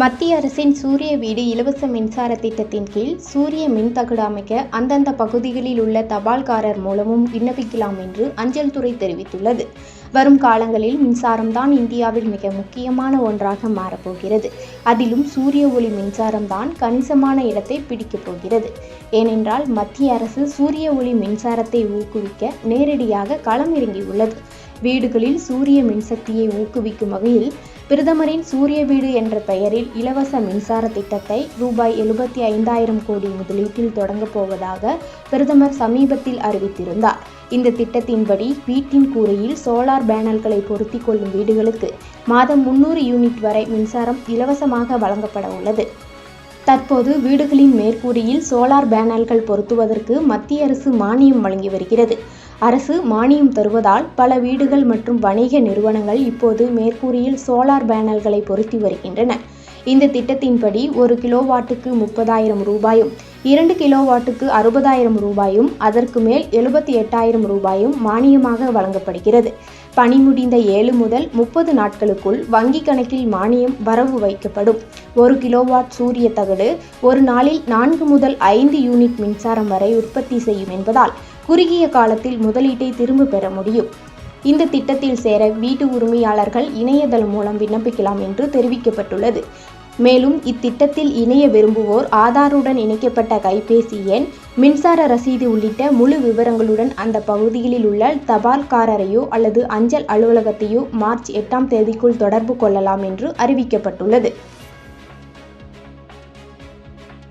மத்திய அரசின் சூரிய வீடு இலவச மின்சார திட்டத்தின் கீழ் சூரிய மின்தகடு அமைக்க அந்தந்த பகுதிகளில் உள்ள தபால்காரர் மூலமும் விண்ணப்பிக்கலாம் என்று அஞ்சல் துறை தெரிவித்துள்ளது. வரும் காலங்களில் மின்சாரம்தான் இந்தியாவில் மிக முக்கியமான ஒன்றாக மாறப்போகிறது. அதிலும் சூரிய ஒளி மின்சாரம்தான் கணிசமான இடத்தை பிடிக்கப் போகிறது. ஏனென்றால் மத்திய அரசு சூரிய ஒளி மின்சாரத்தை ஊக்குவிக்க நேரடியாக களமிறங்கியுள்ளது வீடுகளில் சூரிய மின்சக்தியை ஊக்குவிக்கும் வகையில் பிரதமரின் சூரிய வீடு என்ற பெயரில் இலவச மின்சார திட்டத்தை ரூபாய் எழுபத்தி ஐந்தாயிரம் கோடி முதலீட்டில் தொடங்கப் போவதாக பிரதமர் சமீபத்தில் அறிவித்திருந்தார். இந்த திட்டத்தின்படி வீட்டின் கூரையில் சோலார் பேனல்களை பொருத்தி கொள்ளும் வீடுகளுக்கு மாதம் முன்னூறு யூனிட் வரை மின்சாரம் இலவசமாக வழங்கப்பட உள்ளது. தற்போது வீடுகளின் மேற்கூறியில் சோலார் பேனல்கள் பொருத்துவதற்கு மத்திய அரசு மானியம் வழங்கி வருகிறது. அரசு மானியம் தருவதால் பல வீடுகள் மற்றும் வணிக நிறுவனங்கள் இப்போது மேற்கூறியில் சோலார் பேனல்களை பொருத்தி வருகின்றன. இந்த திட்டத்தின்படி ஒரு கிலோவாட்டுக்கு முப்பதாயிரம் ரூபாயும் இரண்டு கிலோவாட்டுக்கு அறுபதாயிரம் ரூபாயும் அதற்கு மேல் எழுபத்தி எட்டாயிரம் ரூபாயும் மானியமாக வழங்கப்படுகிறது. பணி முடிந்த ஏழு முதல் முப்பது நாட்களுக்குள் வங்கி கணக்கில் மானியம் வரவு வைக்கப்படும். ஒரு கிலோவாட் சூரிய தகடு ஒரு நாளில் நான்கு முதல் ஐந்து யூனிட் மின்சாரம் வரை உற்பத்தி செய்யும் என்பதால் குறுகிய காலத்தில் முதலீட்டை திரும்ப பெற முடியும். இந்த திட்டத்தில் சேர வீட்டு உரிமையாளர்கள் இணையதளம் மூலம் விண்ணப்பிக்கலாம் என்று தெரிவிக்கப்பட்டுள்ளது. மேலும் இத்திட்டத்தில் இணைய விரும்புவோர் ஆதாருடன் இணைக்கப்பட்ட கைபேசி எண் மின்சார ரசீது உள்ளிட்ட முழு விவரங்களுடன் அந்த பகுதிகளில் உள்ள தபால்காரரையோ அல்லது அஞ்சல் அலுவலகத்தையோ மார்ச் எட்டாம் தேதிக்குள் தொடர்பு கொள்ளலாம் என்று அறிவிக்கப்பட்டுள்ளது.